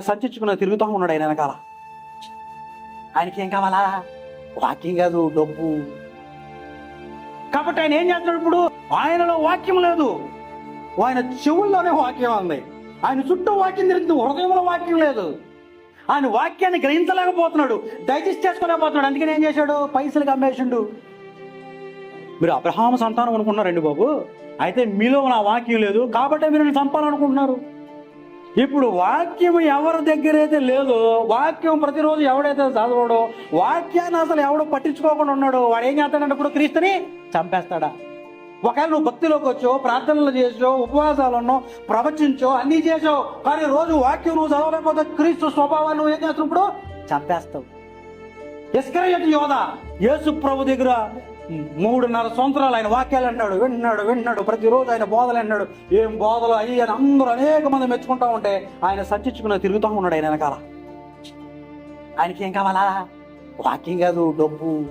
సంచించుకున్న తిరుగుతూ ఉన్నాడు ఆయన వెనకాల. ఆయనకి ఏం కావాలా? వాక్యం కాదు డబ్బు. కాబట్టి ఆయన ఏం చేస్తున్నాడు ఇప్పుడు? ఆయనలో వాక్యం లేదు. ఆయన చెవుల్లోనే వాక్యం ఉంది. ఆయన చుట్టూ వాక్యం తిరుగుతుంది హృదయంలో వాక్యం లేదు. ఆయన వాక్యాన్ని గ్రహించలేకపోతున్నాడు డైజెస్ట్ చేసుకోలేకపోతున్నాడు. అందుకని ఏం చేశాడు? పైసలు అమ్మేసిండు మీరు అబ్రహాం సంతానం అనుకుంటున్నారండి బాబు. అయితే మీలో నా వాక్యం లేదు. కాబట్టి మీరు నన్ను చంపాలనుకుంటున్నారు. ఇప్పుడు వాక్యం ఎవరి దగ్గర అయితే లేదో వాక్యం ప్రతిరోజు ఎవడైతే చదవడో వాక్యాన్ని అసలు ఎవడో పట్టించుకోకుండా ఉన్నాడో వాడు ఏం చేస్తాడంటే ఇప్పుడు క్రీస్తుని చంపేస్తాడా? ఒకవేళ నువ్వు భక్తిలోకి వచ్చో ప్రార్థనలు చేసో ఉపవాసాలు ఉన్నావు ప్రవచించో అన్నీ చేసావు కానీ రోజు వాక్యం నువ్వు చదవలేకపోతే క్రీస్తు స్వభావాన్ని నువ్వు ఏం చేస్తున్నావు ఇప్పుడు? చంపేస్తావు. ఇస్కరయత్ యోధ యేసు ప్రభు దగ్గర మూడున్నర సంవత్సరాలు ఆయన వాక్యాలు అన్నాడు విన్నాడు విన్నాడు ప్రతిరోజు ఆయన బోధలు అన్నాడు ఏం బోధలు అయ్యి అని అందరూ అనేక మంది మెచ్చుకుంటా ఉంటే ఆయన సంచించుకున్న తిరుగుతూ ఉన్నాడు ఆయన వెనకాల. ఆయనకి ఏం కావాలా? వాక్యం కాదు డబ్బు.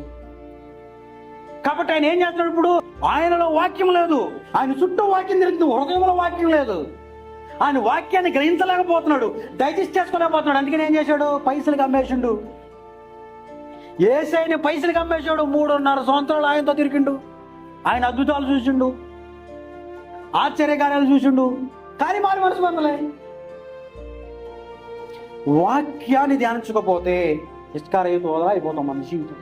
కాబట్టి ఆయన ఏం చేస్తున్నాడు ఇప్పుడు? ఆయనలో వాక్యం లేదు. ఆయన చుట్టూ వాక్యం తిరుగుతుంది హృదయంలో వాక్యం లేదు. ఆయన వాక్యాన్ని గ్రహించలేకపోతున్నాడు డైజెస్ట్ చేసుకోలేకపోతున్నాడు. అందుకని ఏం చేశాడు? పైసలు అమ్మేసిండు. ఏసైని పైసలు కమ్మేశాడు మూడున్నర సంవత్సరాలు ఆయనతో తిరిగిండు. ఆయన అద్భుతాలు చూసిండు ఆశ్చర్యకార్యాలు చూసిండు. కానీ మారి మనసు పొందలే వాక్యాన్ని ధ్యానించకపోతే ఇష్కారయుతో అయిపోతాం మన జీవితం.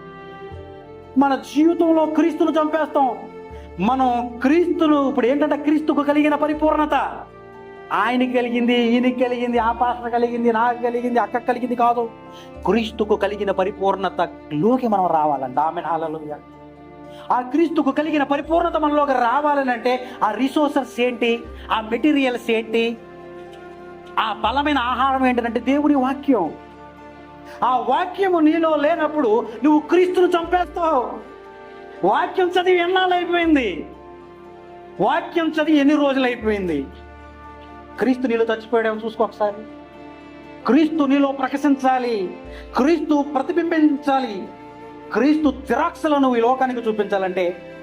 మన జీవితంలో క్రీస్తును చంపేస్తాం. మనం క్రీస్తును ఇప్పుడు ఏంటంటే క్రీస్తుకు కలిగిన పరిపూర్ణత? ఆయనకి కలిగింది ఈయనకి కలిగింది ఆ పాత్ర కలిగింది నాకు కలిగింది అక్క కలిగింది కాదు. క్రీస్తుకు కలిగిన పరిపూర్ణతలోకి మనం రావాలండి. ఆమె నాలలో ఆ క్రీస్తుకు కలిగిన పరిపూర్ణత మనలోకి రావాలని అంటే ఆ రిసోర్సెస్ ఏంటి? ఆ మెటీరియల్స్ ఏంటి? ఆ బలమైన ఆహారం ఏంటంటే దేవుని వాక్యం. ఆ వాక్యము నీలో లేనప్పుడు నువ్వు క్రీస్తును చంపేస్తావు. వాక్యం చదివి ఎన్నాళ్ళు అయిపోయింది? వాక్యం చదివి ఎన్ని రోజులు అయిపోయింది? క్రీస్తు నీలో చచ్చిపోయాడేమో చూసుకో ఒకసారి. క్రీస్తు నీలో ప్రకాశించాలి క్రీస్తు ప్రతిబింబించాలి. క్రీస్తు తిరాక్షలను ఈ లోకానికి చూపించాలంటే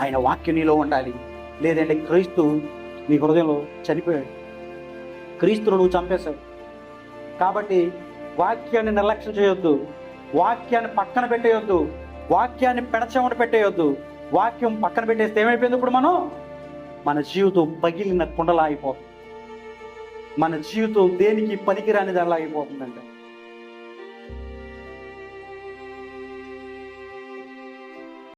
ఆయన వాక్యం నీలో ఉండాలి. లేదంటే క్రీస్తు నీ హృదయంలో చనిపోయాడు. క్రీస్తును నువ్వు చంపేశావు. కాబట్టి వాక్యాన్ని నిర్లక్ష్యం చేయొద్దు. వాక్యాన్ని పక్కన పెట్టేయొద్దు. వాక్యాన్ని పెడచెమట పెట్టేయొద్దు. వాక్యం పక్కన పెట్టేస్తే ఏమైపోయింది ఇప్పుడు మనం? మన జీవితం పగిలిన కుండలా అయిపోతుంది మన జీవితం దేనికి పనికిరాని దానిలాగిపోతుందండి